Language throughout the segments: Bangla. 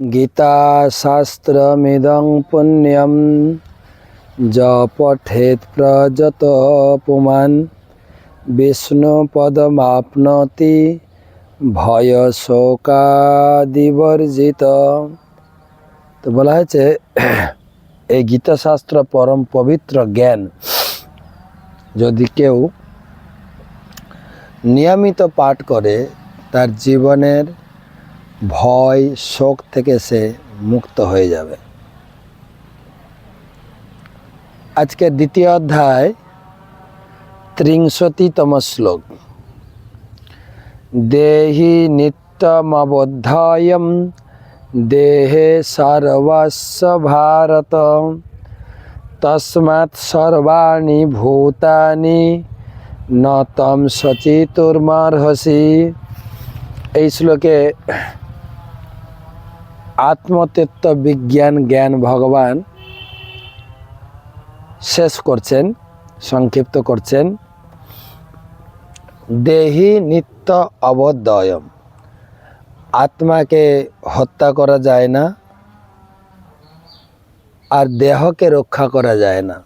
গীতাশাস্ত্রমিদং পুণ্যম য পঠেৎ প্রযত পুমান বিষ্ণুপদমাপ্নোতি ভয় শোকাদিবর্জিত তো বলা হয়েছে এই গীতাশাস্ত্র পরম পবিত্র জ্ঞান যদি কেউ নিয়মিত পাঠ করে তার জীবনের ভয়, শোক থেকে সে মুক্ত হয়ে যাবে। আজকে দ্বিতীয় অধ্যায়, ত্রিংশতিতম শ্লোক। দেহি নিত্যমবদ্ধায়ম, দেহে সর্বস্ব ভারত, তস্মাৎ সর্বাণি ভূতানি ন তম সচিতুর্মার্হসি এই শ্লোকে আত্মতত্ত্ব বিজ্ঞান জ্ঞান ভগবান শেষ করছেন, সংক্ষিপ্ত করছেন। দেহি নিত্য অবদয়ম আত্মাকে হত্যা করা যায় না, আর দেহকে রক্ষা করা যায় না।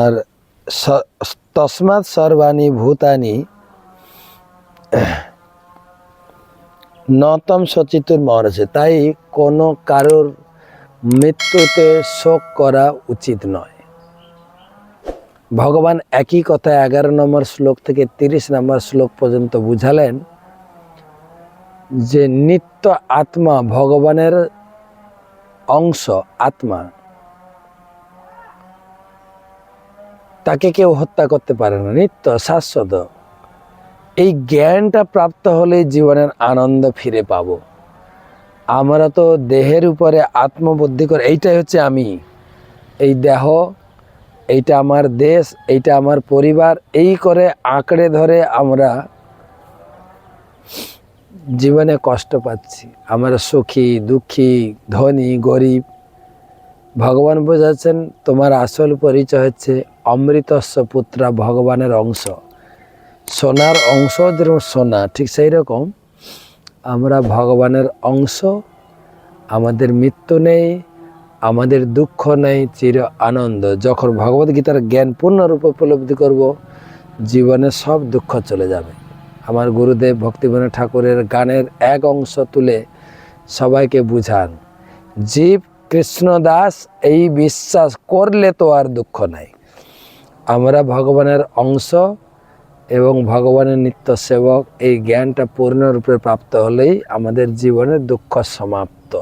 আর তস্মাৎ সর্বাণী ভূতানি নতম সচিতুর মরেছে তাই কোনো কারোর মৃত্যুতে শোক করা উচিত নয়। ভগবান একই কথা এগারো নম্বর শ্লোক থেকে তিরিশ নম্বর শ্লোক পর্যন্ত বুঝালেন যে নিত্য আত্মা ভগবানের অংশ, আত্মা। তাকে কেউ হত্যা করতে পারে না। নিত্য শাশ্বত। এই জ্ঞানটা প্রাপ্ত হলে জীবনের আনন্দ ফিরে পাব। আমরা তো দেহের উপরে আত্মবুদ্ধি করে, এইটাই হচ্ছে আমি। এই দেহ, এইটা আমার দেশ, এইটা আমার পরিবার, এই করে আঁকড়ে ধরে আমরা জীবনে কষ্ট পাচ্ছি। আমরা সুখী, দুঃখী, ধনী, গরিব। ভগবান বোঝাচ্ছেন, তোমার আসল পরিচয় হচ্ছে অমৃতস্ব পুত্রা ভগবানের অংশ। সোনার অংশ যেরকম সোনা, ঠিক সেই রকম। আমরা ভগবানের অংশ, আমাদের মৃত্যু নেই, আমাদের দুঃখ নেই, চির আনন্দ। যখন ভগবদ গীতার জ্ঞান পূর্ণরূপে উপলব্ধি করব, জীবনে সব দুঃখ চলে যাবে। আমার গুরুদেব ভক্তিবন ঠাকুরের গানের এক অংশ তুলে সবাইকে বুঝান, জীব কৃষ্ণদাস এই বিশ্বাস করলে তো আর দুঃখ নাই। আমরা ভগবানের অংশ এবং ভগবানের নিত্য সেবক এই জ্ঞানটা পূর্ণরূপে প্রাপ্ত হলেই আমাদের জীবনের দুঃখ সমাপ্ত।